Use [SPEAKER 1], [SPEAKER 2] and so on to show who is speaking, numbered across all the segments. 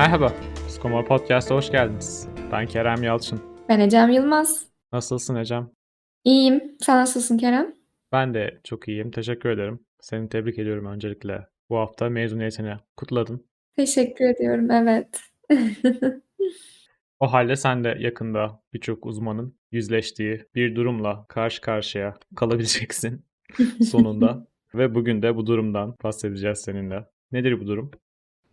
[SPEAKER 1] Merhaba, Psikomor Podcast'a hoş geldiniz. Ben Kerem Yalçın.
[SPEAKER 2] Ben Ecem Yılmaz.
[SPEAKER 1] Nasılsın Ecem?
[SPEAKER 2] İyiyim. Sen nasılsın Kerem?
[SPEAKER 1] Ben de çok iyiyim, teşekkür ederim. Seni tebrik ediyorum öncelikle. Bu hafta mezuniyetini kutladın.
[SPEAKER 2] Teşekkür ediyorum, evet.
[SPEAKER 1] O halde sen de yakında birçok uzmanın yüzleştiği bir durumla karşı karşıya kalabileceksin sonunda. Ve bugün de bu durumdan bahsedeceğiz seninle. Nedir bu durum?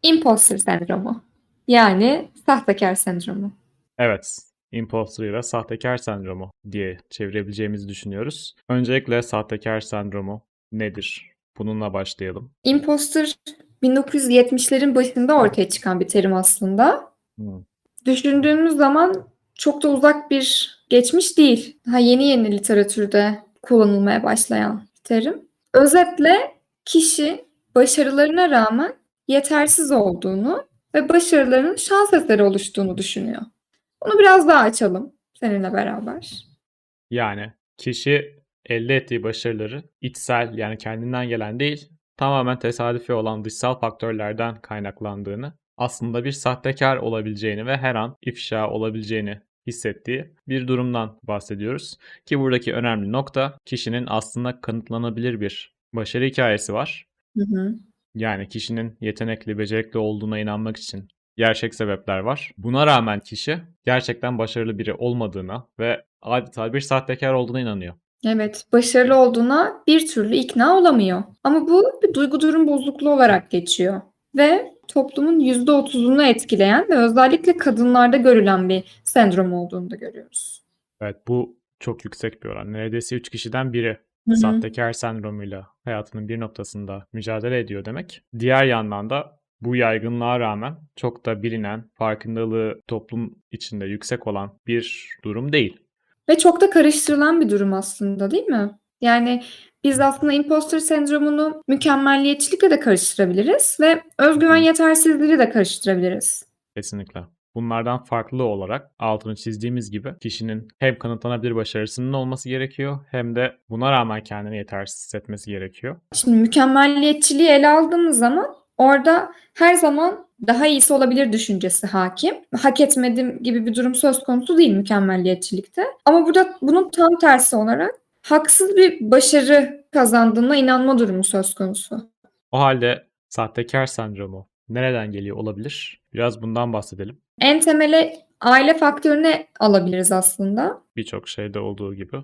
[SPEAKER 2] Imposter sendromu. Yani sahtekar sendromu.
[SPEAKER 1] Evet, imposter ya da sahtekar sendromu diye çevirebileceğimizi düşünüyoruz. Öncelikle sahtekar sendromu nedir? Bununla başlayalım.
[SPEAKER 2] Imposter 1970'lerin başında ortaya çıkan bir terim aslında.
[SPEAKER 1] Hmm.
[SPEAKER 2] Düşündüğümüz zaman çok da uzak bir geçmiş değil. Daha yeni yeni literatürde kullanılmaya başlayan bir terim. Özetle kişi başarılarına rağmen yetersiz olduğunu ve başarılarının şans eseri oluştuğunu düşünüyor. Bunu biraz daha açalım seninle beraber.
[SPEAKER 1] Yani kişi elde ettiği başarıları içsel yani kendinden gelen değil tamamen tesadüfi olan dışsal faktörlerden kaynaklandığını aslında bir sahtekar olabileceğini ve her an ifşa olabileceğini hissettiği bir durumdan bahsediyoruz. Ki buradaki önemli nokta kişinin aslında kanıtlanabilir bir başarı hikayesi var.
[SPEAKER 2] Hı hı.
[SPEAKER 1] Yani kişinin yetenekli, becerikli olduğuna inanmak için gerçek sebepler var. Buna rağmen kişi gerçekten başarılı biri olmadığına ve adeta bir sahtekar olduğuna inanıyor.
[SPEAKER 2] Evet, başarılı olduğuna bir türlü ikna olamıyor. Ama bu bir duygu durum bozukluğu olarak geçiyor. Ve toplumun %30'unu etkileyen ve özellikle kadınlarda görülen bir sendrom olduğunu da görüyoruz.
[SPEAKER 1] Evet bu çok yüksek bir oran. Neredeyse 3 kişiden biri
[SPEAKER 2] Hı hı.
[SPEAKER 1] sahtekar sendromuyla hayatının bir noktasında mücadele ediyor demek. Diğer yandan da bu yaygınlığa rağmen çok da bilinen, farkındalığı toplum içinde yüksek olan bir durum değil.
[SPEAKER 2] Ve çok da karıştırılan bir durum aslında değil mi? Yani biz aslında imposter sendromunu mükemmelliyetçilikle de karıştırabiliriz ve özgüven
[SPEAKER 1] Hı.
[SPEAKER 2] yetersizliği de karıştırabiliriz.
[SPEAKER 1] Kesinlikle. Bunlardan farklı olarak altını çizdiğimiz gibi kişinin hem kanıtlanabilir başarısının olması gerekiyor hem de buna rağmen kendini yetersiz hissetmesi gerekiyor.
[SPEAKER 2] Şimdi mükemmelliyetçiliği ele aldığımız zaman orada her zaman daha iyisi olabilir düşüncesi hakim. Hak etmedim gibi bir durum söz konusu değil mükemmelliyetçilikte. Ama burada bunun tam tersi olarak haksız bir başarı kazandığına inanma durumu söz konusu.
[SPEAKER 1] O halde sahtekar sendromu nereden geliyor olabilir? Biraz bundan bahsedelim.
[SPEAKER 2] En temele aile faktörüne alabiliriz aslında.
[SPEAKER 1] Birçok şeyde olduğu gibi.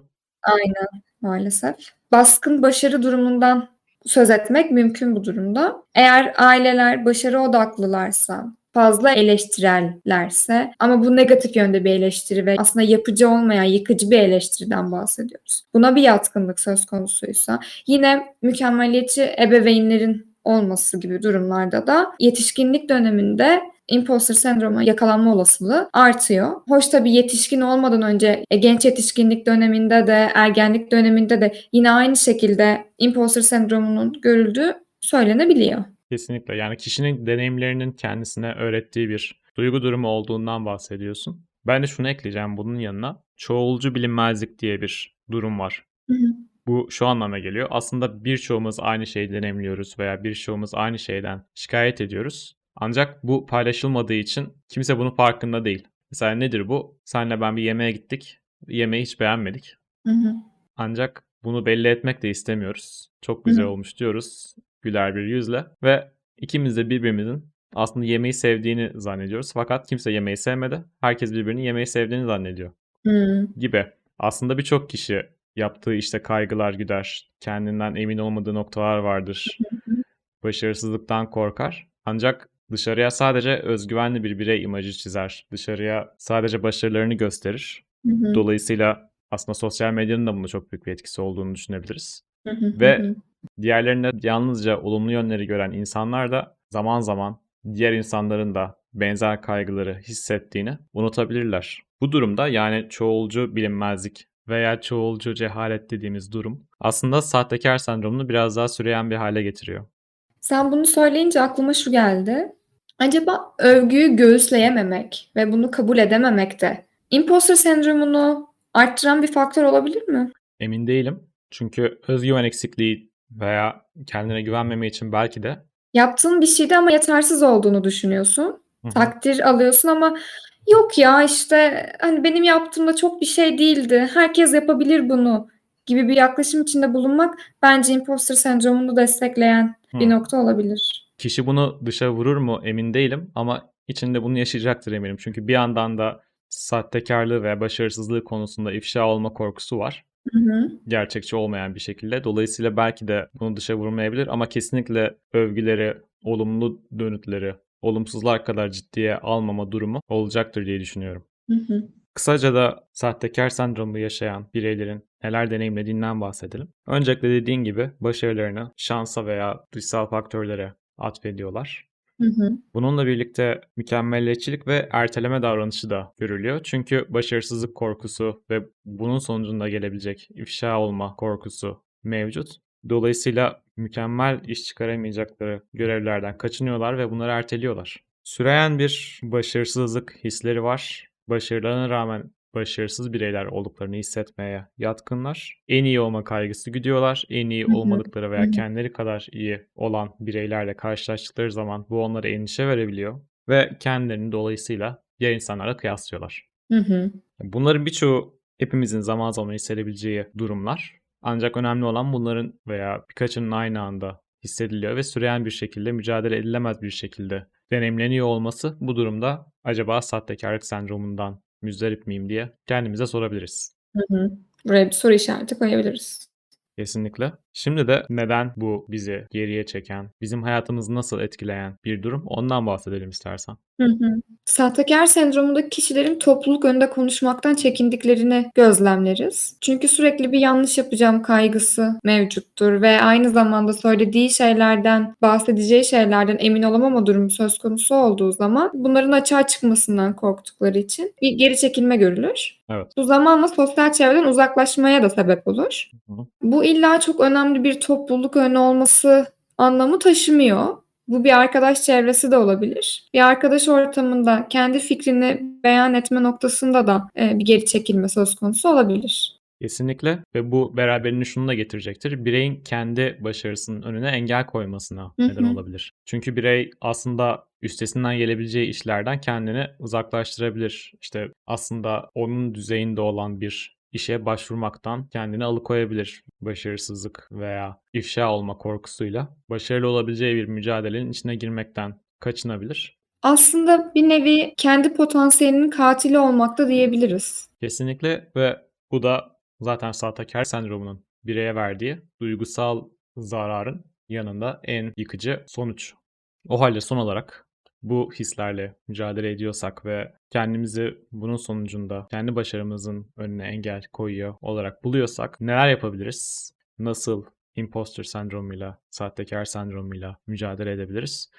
[SPEAKER 2] Aynen maalesef. Baskın başarı durumundan söz etmek mümkün bu durumda. Eğer aileler başarı odaklılarsa, fazla eleştirellerse ama bu negatif yönde bir eleştiri ve aslında yapıcı olmayan yıkıcı bir eleştiriden bahsediyoruz. Buna bir yatkınlık söz konusuysa yine mükemmeliyetçi ebeveynlerin olması gibi durumlarda da yetişkinlik döneminde imposter sendroma yakalanma olasılığı artıyor. Hoş tabii yetişkin olmadan önce e, genç yetişkinlik döneminde de ergenlik döneminde de yine aynı şekilde imposter sendromunun görüldüğü söylenebiliyor.
[SPEAKER 1] Kesinlikle. Yani kişinin deneyimlerinin kendisine öğrettiği bir duygu durumu olduğundan bahsediyorsun. Ben de şunu ekleyeceğim bunun yanına. Çoğulcu bilinmezlik diye bir durum var.
[SPEAKER 2] Hı hı.
[SPEAKER 1] Bu şu anlama geliyor. Aslında birçoğumuz aynı şeyi deneyimliyoruz veya birçoğumuz aynı şeyden şikayet ediyoruz. Ancak bu paylaşılmadığı için kimse bunun farkında değil. Mesela nedir bu? Senle ben bir yemeğe gittik. Yemeği hiç beğenmedik.
[SPEAKER 2] Hı hı.
[SPEAKER 1] Ancak bunu belli etmek de istemiyoruz. Çok güzel
[SPEAKER 2] hı.
[SPEAKER 1] olmuş diyoruz güler bir yüzle ve ikimiz de birbirimizin aslında yemeği sevdiğini zannediyoruz. Fakat kimse yemeği sevmedi. Herkes birbirinin yemeği sevdiğini zannediyor
[SPEAKER 2] Hı.
[SPEAKER 1] gibi. Aslında birçok kişi yaptığı işte kaygılar güder. Kendinden emin olmadığı noktalar vardır.
[SPEAKER 2] Hı hı.
[SPEAKER 1] Başarısızlıktan korkar. Ancak dışarıya sadece özgüvenli bir birey imajı çizer. Dışarıya sadece başarılarını gösterir.
[SPEAKER 2] Hı hı.
[SPEAKER 1] Dolayısıyla aslında sosyal medyanın da bunda çok büyük bir etkisi olduğunu düşünebiliriz.
[SPEAKER 2] Hı hı.
[SPEAKER 1] Ve
[SPEAKER 2] hı.
[SPEAKER 1] diğerlerinde yalnızca olumlu yönleri gören insanlar da zaman zaman diğer insanların da benzer kaygıları hissettiğini unutabilirler. Bu durumda yani çoğulcu bilinmezlik veya çoğulcu cehalet dediğimiz durum aslında sahtekar sendromunu biraz daha süreyen bir hale getiriyor.
[SPEAKER 2] Sen bunu söyleyince aklıma şu geldi. Acaba övgüyü göğüsleyememek ve bunu kabul edememek de imposter sendromunu arttıran bir faktör olabilir mi?
[SPEAKER 1] Emin değilim. Çünkü özgüven eksikliği veya kendine güvenmeme için belki de
[SPEAKER 2] Yaptığın bir şeyde ama yetersiz olduğunu düşünüyorsun
[SPEAKER 1] Hı hı.
[SPEAKER 2] Takdir alıyorsun ama "Yok ya, işte, hani, benim yaptığım da çok bir şey değildi. Herkes yapabilir bunu." Gibi bir yaklaşım içinde bulunmak bence imposter sendromunu destekleyen bir
[SPEAKER 1] Hımm.
[SPEAKER 2] nokta olabilir.
[SPEAKER 1] Kişi bunu dışa vurur mu emin değilim ama içinde bunu yaşayacaktır eminim. Çünkü bir yandan da sahtekârlığı veya başarısızlığı konusunda ifşa olma korkusu var.
[SPEAKER 2] Hı hı.
[SPEAKER 1] Gerçekçi olmayan bir şekilde. Dolayısıyla belki de bunu dışa vurmayabilir ama kesinlikle övgüleri, olumlu dönütleri, olumsuzlar kadar ciddiye almama durumu olacaktır diye düşünüyorum.
[SPEAKER 2] Hı hı.
[SPEAKER 1] Kısaca da sahtekâr sendromu yaşayan bireylerin neler deneyimlediğinden bahsedelim. Öncelikle dediğin gibi başarılarını şansa veya dışsal faktörlere atfediyorlar.
[SPEAKER 2] Hı hı.
[SPEAKER 1] Bununla birlikte mükemmeliyetçilik ve erteleme davranışı da görülüyor. Çünkü başarısızlık korkusu ve bunun sonucunda gelebilecek ifşa olma korkusu mevcut. Dolayısıyla mükemmel iş çıkaramayacakları görevlerden kaçınıyorlar ve bunları erteliyorlar. Süreyen bir başarısızlık hisleri var. Başarılarına rağmen başarısız bireyler olduklarını hissetmeye yatkınlar. En iyi olma kaygısı güdüyorlar. En iyi olmadıkları veya kendileri kadar iyi olan bireylerle karşılaştıkları zaman bu onlara endişe verebiliyor ve kendilerini dolayısıyla diğer insanlarla kıyaslıyorlar. Bunların birçoğu hepimizin zaman zaman hissedebileceği durumlar. Ancak önemli olan bunların veya birkaçının aynı anda hissediliyor ve süreyen bir şekilde, mücadele edilemez bir şekilde deneyimleniyor olması bu durumda acaba sahtekârlık sendromundan müzdarip miyim diye kendimize sorabiliriz.
[SPEAKER 2] Hı hı. Buraya bir soru işareti koyabiliriz.
[SPEAKER 1] Kesinlikle. Şimdi de neden bu bizi geriye çeken, bizim hayatımızı nasıl etkileyen bir durum ondan bahsedelim istersen.
[SPEAKER 2] Hı hı. Sahtekâr sendromundaki kişilerin topluluk önünde konuşmaktan çekindiklerini gözlemleriz. Çünkü sürekli bir yanlış yapacağım kaygısı mevcuttur ve aynı zamanda söylediği şeylerden, bahsedeceği şeylerden emin olamama durumu söz konusu olduğu zaman bunların açığa çıkmasından korktukları için bir geri çekilme görülür.
[SPEAKER 1] Evet.
[SPEAKER 2] Bu zamanla sosyal çevreden uzaklaşmaya da sebep olur.
[SPEAKER 1] Hı hı.
[SPEAKER 2] Bu illa çok önemli bir topluluk önü olması anlamı taşımıyor. Bu bir arkadaş çevresi de olabilir. Bir arkadaş ortamında kendi fikrini beyan etme noktasında da, eee, bir geri çekilme söz konusu olabilir.
[SPEAKER 1] Kesinlikle ve bu beraberinde şunu da getirecektir. Bireyin kendi başarısının önüne engel koymasına neden olabilir. Çünkü birey aslında üstesinden gelebileceği işlerden kendini uzaklaştırabilir. İşte aslında onun düzeyinde olan bir işe başvurmaktan kendini alıkoyabilir. Başarısızlık veya ifşa olma korkusuyla başarılı olabileceği bir mücadelenin içine girmekten kaçınabilir.
[SPEAKER 2] Aslında bir nevi kendi potansiyelinin katili olmak da diyebiliriz.
[SPEAKER 1] Kesinlikle ve bu da zaten sahtekâr sendromunun bireye verdiği duygusal zararın yanında en yıkıcı sonuç. O hâlde son olarak bu hislerle mücadele ediyorsak ve kendimizi bunun sonucunda kendi başarımızın önüne engel koyuyor olarak buluyorsak neler yapabiliriz? Nasıl imposter sendromuyla, sahtekâr sendromuyla mücadele edebiliriz?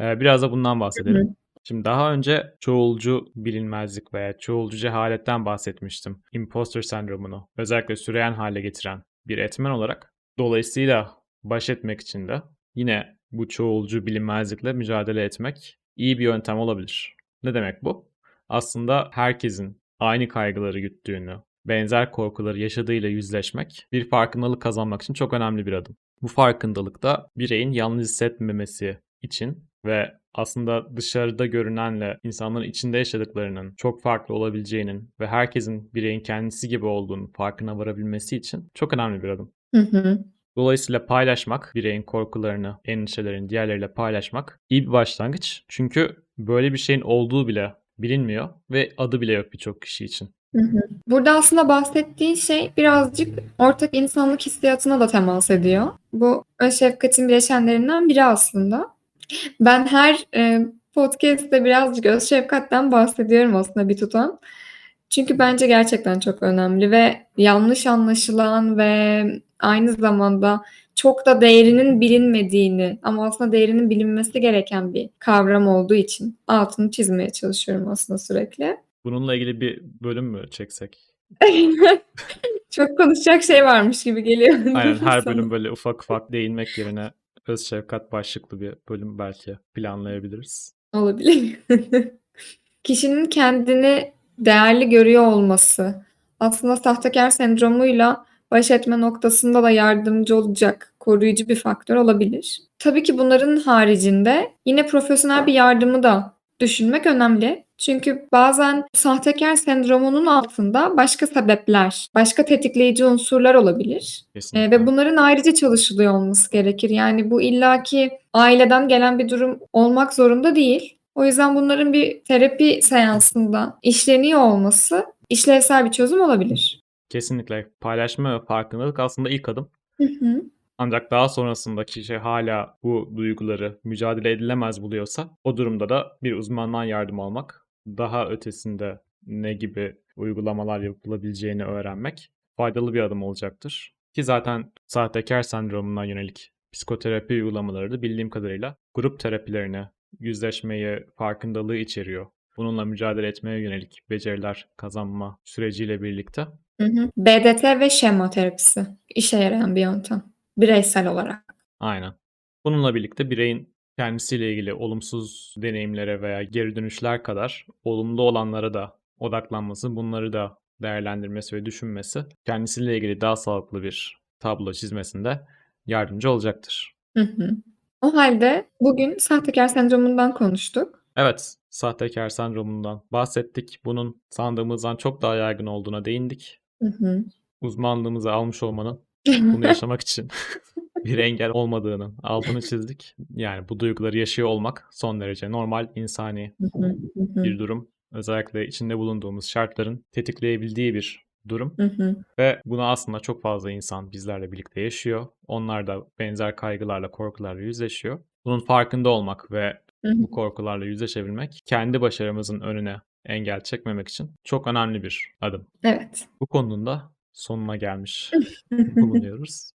[SPEAKER 1] Eee, biraz da bundan
[SPEAKER 2] Hı
[SPEAKER 1] bahsedelim.
[SPEAKER 2] hı.
[SPEAKER 1] Şimdi daha önce çoğulcu bilinmezlik veya çoğulcu cehaletten bahsetmiştim. Imposter sendromunu özellikle süreyen hale getiren bir etmen olarak. Dolayısıyla baş etmek için de yine bu çoğulcu bilinmezlikle mücadele etmek iyi bir yöntem olabilir. Ne demek bu? Aslında herkesin aynı kaygıları güttüğünü, benzer korkuları yaşadığıyla yüzleşmek bir farkındalık kazanmak için çok önemli bir adım. Bu farkındalık da bireyin yalnız hissetmemesi için ve aslında dışarıda görünenle insanların içinde yaşadıklarının çok farklı olabileceğinin ve herkesin bireyin kendisi gibi olduğunun farkına varabilmesi için çok önemli bir adım.
[SPEAKER 2] Hı hı.
[SPEAKER 1] Dolayısıyla paylaşmak, bireyin korkularını, endişelerini diğerleriyle paylaşmak iyi bir başlangıç. Çünkü böyle bir şeyin olduğu bile bilinmiyor ve adı bile yok birçok kişi için.
[SPEAKER 2] Burada aslında bahsettiğin şey birazcık ortak insanlık hissiyatına da temas ediyor. Bu öz şefkatin bileşenlerinden biri aslında. Ben her, eee, podcast'te birazcık öz şefkatten bahsediyorum aslında bir tutam. Çünkü bence gerçekten çok önemli ve yanlış anlaşılan ve aynı zamanda çok da değerinin bilinmediğini ama aslında değerinin bilinmesi gereken bir kavram olduğu için altını çizmeye çalışıyorum aslında sürekli.
[SPEAKER 1] Bununla ilgili bir bölüm mü çeksek?
[SPEAKER 2] Çok konuşacak şey varmış gibi geliyor
[SPEAKER 1] Aynen her bölüm böyle ufak ufak değinmek yerine öz şefkat başlıklı bir bölüm belki planlayabiliriz.
[SPEAKER 2] Olabilir. Kişinin kendini değerli görüyor olması aslında sahtekâr sendromuyla baş etme noktasında da yardımcı olacak koruyucu bir faktör olabilir. Tabii ki bunların haricinde yine profesyonel bir yardımı da düşünmek önemli. Çünkü bazen sahtekar sendromunun altında başka sebepler, başka tetikleyici unsurlar olabilir.
[SPEAKER 1] Kesinlikle.
[SPEAKER 2] ve bunların ayrıca çalışılıyor olması gerekir. Yani bu illaki aileden gelen bir durum olmak zorunda değil. O yüzden bunların bir terapi seansında işleniyor olması işlevsel bir çözüm olabilir.
[SPEAKER 1] Kesinlikle. Paylaşma ve farkındalık aslında ilk adım.
[SPEAKER 2] Hı hı.
[SPEAKER 1] Ancak daha sonrasında kişi hâlâ bu duyguları mücadele edilemez buluyorsa o durumda da bir uzmandan yardım almak, daha ötesinde ne gibi uygulamalar yapılabileceğini öğrenmek faydalı bir adım olacaktır. Ki zaten sahtekâr sendromuna yönelik psikoterapi uygulamaları da bildiğim kadarıyla grup terapilerine, yüzleşmeyi, farkındalığı içeriyor. Bununla mücadele etmeye yönelik beceriler kazanma süreciyle birlikte
[SPEAKER 2] Hı hı. BDT ve şema terapisi işe yarayan bir yöntem bireysel olarak.
[SPEAKER 1] Aynen. Bununla birlikte bireyin kendisiyle ilgili olumsuz deneyimlere veya geri dönüşler kadar olumlu olanlara da odaklanması, bunları da değerlendirmesi ve düşünmesi kendisiyle ilgili daha sağlıklı bir tablo çizmesinde yardımcı olacaktır.
[SPEAKER 2] Hı hı. O hâlde bugün sahtekâr sendromundan konuştuk.
[SPEAKER 1] Evet, sahtekâr sendromundan bahsettik. Bunun sandığımızdan çok daha yaygın olduğuna değindik.
[SPEAKER 2] Hı hı.
[SPEAKER 1] Uzmanlığımızı almış olmanın bunu yaşamak için bir engel olmadığının altını çizdik. Yani bu duyguları yaşıyor olmak son derece normal, insani
[SPEAKER 2] Hı hı. Hı hı.
[SPEAKER 1] bir durum. Özellikle içinde bulunduğumuz şartların tetikleyebildiği bir durum
[SPEAKER 2] Hı hı.
[SPEAKER 1] ve bunu aslında çok fazla insan bizlerle birlikte yaşıyor. Onlar da benzer kaygılarla, korkularla yüzleşiyor. Bunun farkında olmak ve
[SPEAKER 2] Hı hı.
[SPEAKER 1] bu korkularla yüzleşebilmek kendi başarımızın önüne engel çekmemek için çok önemli bir adım.
[SPEAKER 2] Evet.
[SPEAKER 1] Bu konunun da sonuna gelmiş bulunuyoruz.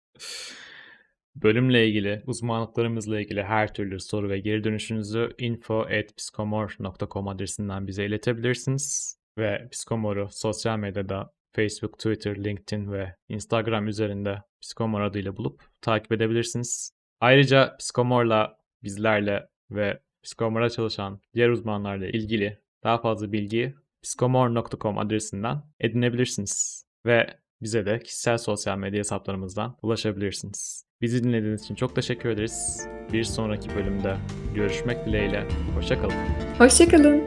[SPEAKER 1] Bölümle ilgili, uzmanlıklarımızla ilgili her türlü soru ve geri dönüşünüzü info@psikomor.com adresinden bize iletebilirsiniz ve Psikomor'u sosyal medyada Facebook, Twitter, LinkedIn ve Instagram üzerinde Psikomor adıyla bulup takip edebilirsiniz. Ayrıca Psikomor'la, bizlerle ve Psikomor'a çalışan diğer uzmanlarla ilgili daha fazla bilgiyi psikomor.com adresinden edinebilirsiniz ve bize de kişisel sosyal medya hesaplarımızdan ulaşabilirsiniz. Bizi dinlediğiniz için çok teşekkür ederiz. Bir sonraki bölümde görüşmek dileğiyle. Hoşça kalın.
[SPEAKER 2] Hoşça kalın.